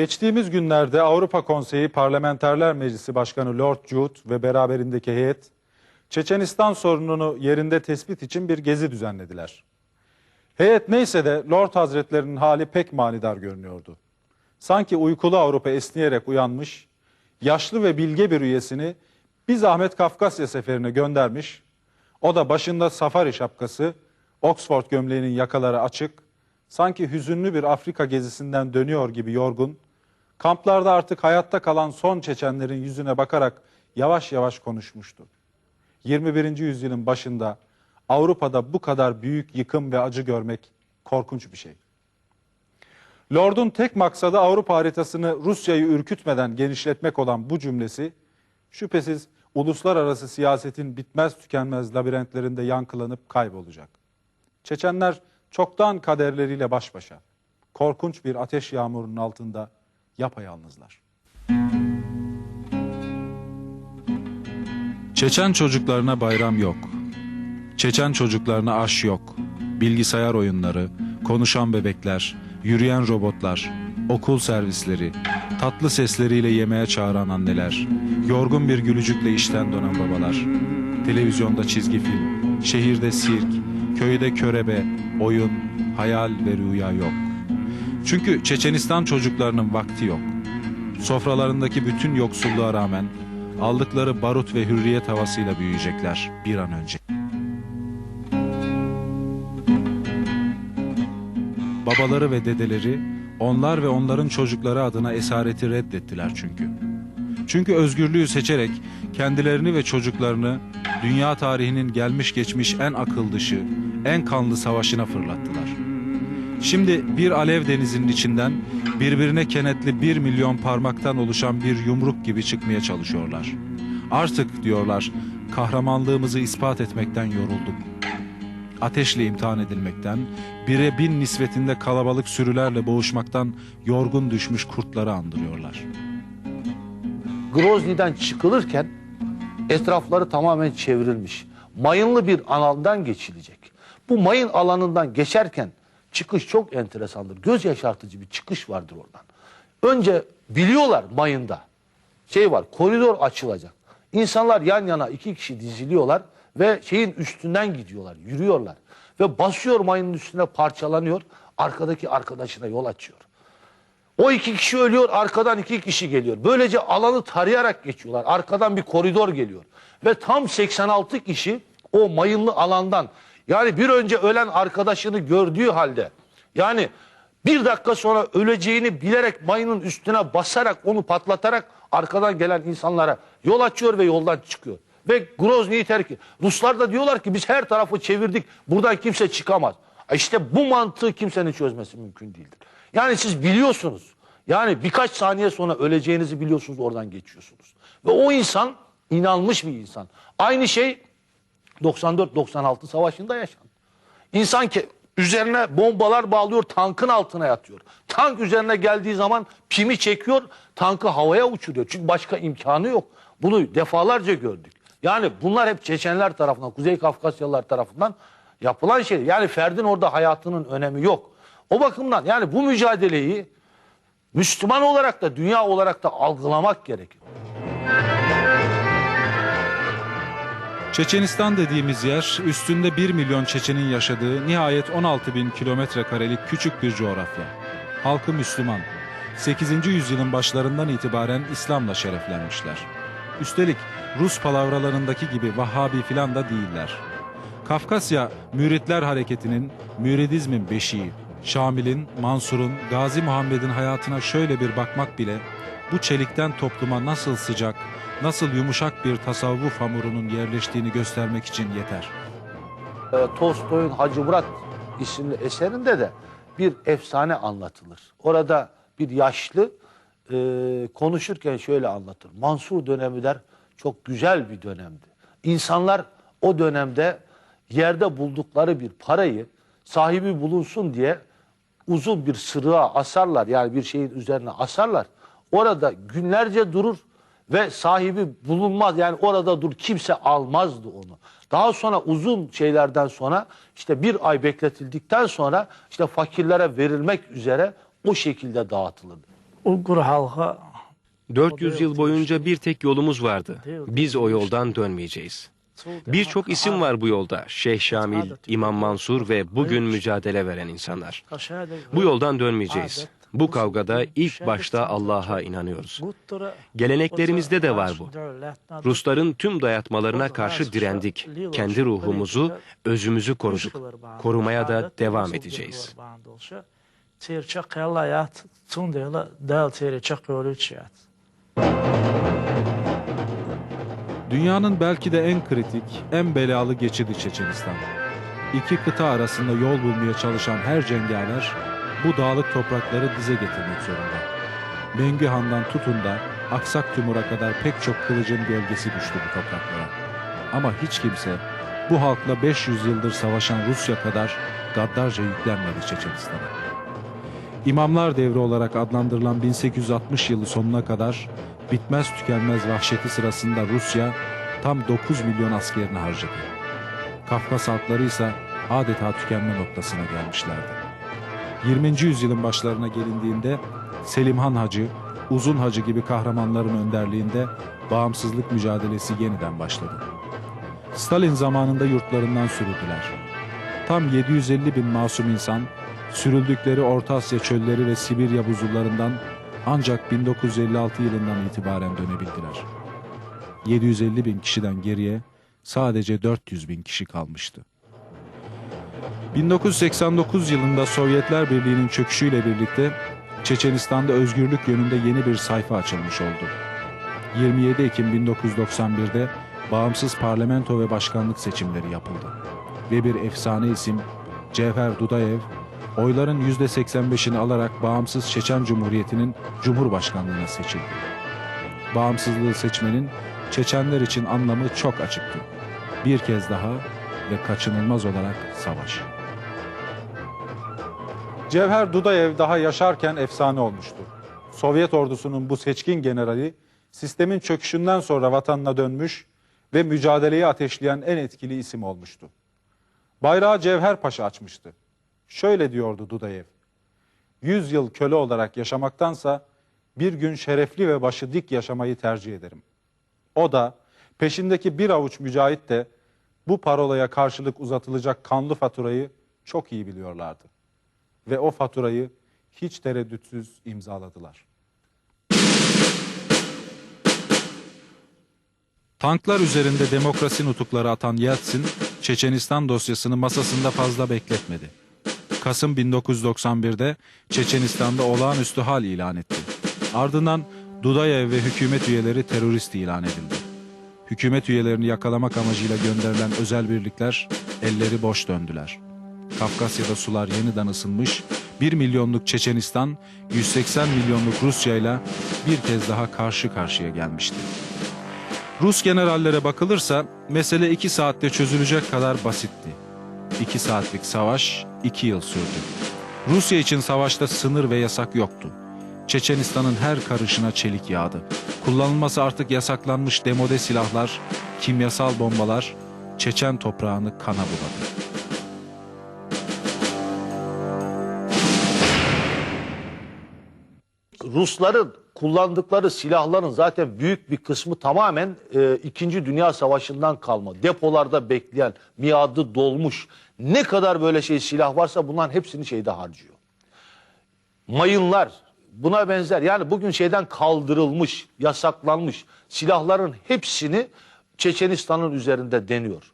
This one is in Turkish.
Geçtiğimiz günlerde Avrupa Konseyi Parlamenterler Meclisi Başkanı Lord Jude ve beraberindeki heyet Çeçenistan sorununu yerinde tespit için bir gezi düzenlediler. Heyet neyse de Lord Hazretlerinin hali pek manidar görünüyordu. Sanki uykulu Avrupa esniyerek uyanmış, yaşlı ve bilge bir üyesini bir zahmet Kafkasya seferine göndermiş, o da başında safari şapkası, Oxford gömleğinin yakaları açık, sanki hüzünlü bir Afrika gezisinden dönüyor gibi yorgun, kamplarda artık hayatta kalan son Çeçenlerin yüzüne bakarak yavaş yavaş konuşmuştu. 21. yüzyılın başında Avrupa'da bu kadar büyük yıkım ve acı görmek korkunç bir şey. Lord'un tek maksadı Avrupa haritasını Rusya'yı ürkütmeden genişletmek olan bu cümlesi şüphesiz uluslararası siyasetin bitmez tükenmez labirentlerinde yankılanıp kaybolacak. Çeçenler çoktan kaderleriyle baş başa. Korkunç bir ateş yağmurunun altında yapayalnızlar. Çeçen çocuklarına bayram yok. Çeçen çocuklarına aş yok. Bilgisayar oyunları, konuşan bebekler, yürüyen robotlar, okul servisleri, tatlı sesleriyle yemeğe çağıran anneler, yorgun bir gülücükle işten dönen babalar, televizyonda çizgi film, şehirde sirk, köyde körebe, oyun, hayal ve rüya yok. Çünkü Çeçenistan çocuklarının vakti yok. Sofralarındaki bütün yoksulluğa rağmen aldıkları barut ve hürriyet havasıyla büyüyecekler bir an önce. Babaları ve dedeleri onlar ve onların çocukları adına esareti reddettiler çünkü. Çünkü özgürlüğü seçerek kendilerini ve çocuklarını dünya tarihinin gelmiş geçmiş en akıl dışı, en kanlı savaşına fırlattılar. Şimdi bir alev denizinin içinden birbirine kenetli bir milyon parmaktan oluşan bir yumruk gibi çıkmaya çalışıyorlar. Artık diyorlar kahramanlığımızı ispat etmekten yorulduk. Ateşle imtihan edilmekten, bire bin nispetinde kalabalık sürülerle boğuşmaktan yorgun düşmüş kurtları andırıyorlar. Grozny'den çıkılırken etrafları tamamen çevrilmiş. Mayınlı bir alandan geçilecek. Bu mayın alanından geçerken çıkış çok enteresandır. Göz yaşartıcı bir çıkış vardır oradan. Önce biliyorlar mayında. Şey var koridor açılacak. İnsanlar yan yana iki kişi diziliyorlar ve şeyin üstünden gidiyorlar, yürüyorlar. Ve basıyor mayının üstüne parçalanıyor. Arkadaki arkadaşına yol açıyor. O iki kişi ölüyor, arkadan iki kişi geliyor. Böylece alanı tarayarak geçiyorlar. Arkadan bir koridor geliyor. Ve tam 86 kişi o mayınlı alandan yani bir önce ölen arkadaşını gördüğü halde yani bir dakika sonra öleceğini bilerek mayının üstüne basarak onu patlatarak arkadan gelen insanlara yol açıyor ve yoldan çıkıyor. Ve Grozny'yi terk. Ruslar da diyorlar ki biz her tarafı çevirdik buradan kimse çıkamaz. E İşte bu mantığı kimsenin çözmesi mümkün değildir. Yani siz biliyorsunuz. Yani birkaç saniye sonra öleceğinizi biliyorsunuz oradan geçiyorsunuz. Ve o insan inanmış bir insan. Aynı şey 94-96 savaşında yaşandı. İnsan ki üzerine bombalar bağlıyor tankın altına yatıyor. Tank üzerine geldiği zaman pimi çekiyor tankı havaya uçuruyor. Çünkü başka imkanı yok. Bunu defalarca gördük. Yani bunlar hep Çeçenler tarafından, Kuzey Kafkasyalılar tarafından yapılan şey. Yani Ferdin orada hayatının önemi yok. O bakımdan yani bu mücadeleyi Müslüman olarak da dünya olarak da algılamak gerekiyor. Çeçenistan dediğimiz yer üstünde 1 milyon Çeçenin yaşadığı nihayet 16 bin kilometre karelik küçük bir coğrafya. Halkı Müslüman. 8. yüzyılın başlarından itibaren İslam'la şereflenmişler. Üstelik Rus palavralarındaki gibi Vahhabi filan da değiller. Kafkasya müritler hareketinin, müridizmin beşiği. Şamil'in, Mansur'un, Gazi Muhammed'in hayatına şöyle bir bakmak bile bu çelikten topluma nasıl sıcak, nasıl yumuşak bir tasavvuf hamurunun yerleştiğini göstermek için yeter. e, Tolstoy'un Hacı Murat isimli eserinde de bir efsane anlatılır. Orada bir yaşlı e, konuşurken şöyle anlatır. Mansur dönemi der çok güzel bir dönemdi. İnsanlar o dönemde yerde buldukları bir parayı sahibi bulunsun diye uzun bir sırığa asarlar. Yani bir şeyin üzerine asarlar. Orada günlerce durur ve sahibi bulunmaz. Yani orada dur kimse almazdı onu. Daha sonra uzun şeylerden sonra işte bir ay bekletildikten sonra işte fakirlere verilmek üzere o şekilde dağıtılırdı. Uygur halkı 400 yıl boyunca bir tek yolumuz vardı. Biz o yoldan dönmeyeceğiz. Birçok isim var bu yolda. Şeyh Şamil, İmam Mansur ve bugün mücadele veren insanlar. Bu yoldan dönmeyeceğiz. Bu kavgada ilk başta Allah'a inanıyoruz. Geleneklerimizde de var bu. Rusların tüm dayatmalarına karşı direndik. Kendi ruhumuzu, özümüzü koruduk. Korumaya da devam edeceğiz. Dünyanın belki de en kritik, en belalı geçidi Çeçenistan. İki kıta arasında yol bulmaya çalışan her cengaver bu dağlık toprakları dize getirmek zorunda. Mengü Han'dan tutun da Aksak Timur'a kadar pek çok kılıcın gölgesi düştü bu topraklara. Ama hiç kimse bu halkla 500 yıldır savaşan Rusya kadar gaddarca yüklenmedi Çeçenistan'a. İmamlar devri olarak adlandırılan 1860 yılı sonuna kadar bitmez tükenmez vahşeti sırasında Rusya tam 9 milyon askerini harcadı. Kafkas halkları ise adeta tükenme noktasına gelmişlerdi. 20. yüzyılın başlarına gelindiğinde Selimhan Hacı, Uzun Hacı gibi kahramanların önderliğinde bağımsızlık mücadelesi yeniden başladı. Stalin zamanında yurtlarından sürüldüler. Tam 750 bin masum insan sürüldükleri Orta Asya çölleri ve Sibirya buzullarından ancak 1956 yılından itibaren dönebildiler. 750 bin kişiden geriye sadece 400 bin kişi kalmıştı. 1989 yılında Sovyetler Birliği'nin çöküşüyle birlikte Çeçenistan'da özgürlük yönünde yeni bir sayfa açılmış oldu. 27 Ekim 1991'de bağımsız parlamento ve başkanlık seçimleri yapıldı. Ve bir efsane isim Cevher Dudayev oyların %85'ini alarak bağımsız Çeçen Cumhuriyeti'nin Cumhurbaşkanlığına seçildi. Bağımsızlığı seçmenin Çeçenler için anlamı çok açıktı. Bir kez daha ve kaçınılmaz olarak savaş. Cevher Dudayev daha yaşarken efsane olmuştu. Sovyet ordusunun bu seçkin generali sistemin çöküşünden sonra vatanına dönmüş ve mücadeleyi ateşleyen en etkili isim olmuştu. Bayrağı Cevher Paşa açmıştı. Şöyle diyordu Dudayev. Yüz yıl köle olarak yaşamaktansa bir gün şerefli ve başı dik yaşamayı tercih ederim. O da peşindeki bir avuç mücahit de bu parolaya karşılık uzatılacak kanlı faturayı çok iyi biliyorlardı. Ve o faturayı hiç tereddütsüz imzaladılar. Tanklar üzerinde demokrasi nutukları atan Yeltsin, Çeçenistan dosyasını masasında fazla bekletmedi. Kasım 1991'de Çeçenistan'da olağanüstü hal ilan etti. Ardından Dudayev ve hükümet üyeleri terörist ilan edildi. Hükümet üyelerini yakalamak amacıyla gönderilen özel birlikler elleri boş döndüler. Kafkasya'da sular yeniden ısınmış, 1 milyonluk Çeçenistan 180 milyonluk Rusya ile bir kez daha karşı karşıya gelmişti. Rus generallere bakılırsa mesele iki saatte çözülecek kadar basitti. İki saatlik savaş iki yıl sürdü. Rusya için savaşta sınır ve yasak yoktu. Çeçenistan'ın her karışına çelik yağdı. Kullanılması artık yasaklanmış demode silahlar, kimyasal bombalar Çeçen toprağını kana buladı. Rusların kullandıkları silahların zaten büyük bir kısmı tamamen e, İkinci Dünya Savaşı'ndan kalma. Depolarda bekleyen, miadı dolmuş. Ne kadar böyle şey silah varsa bunların hepsini şeyde harcıyor. Mayınlar buna benzer. Yani bugün şeyden kaldırılmış, yasaklanmış silahların hepsini Çeçenistan'ın üzerinde deniyor.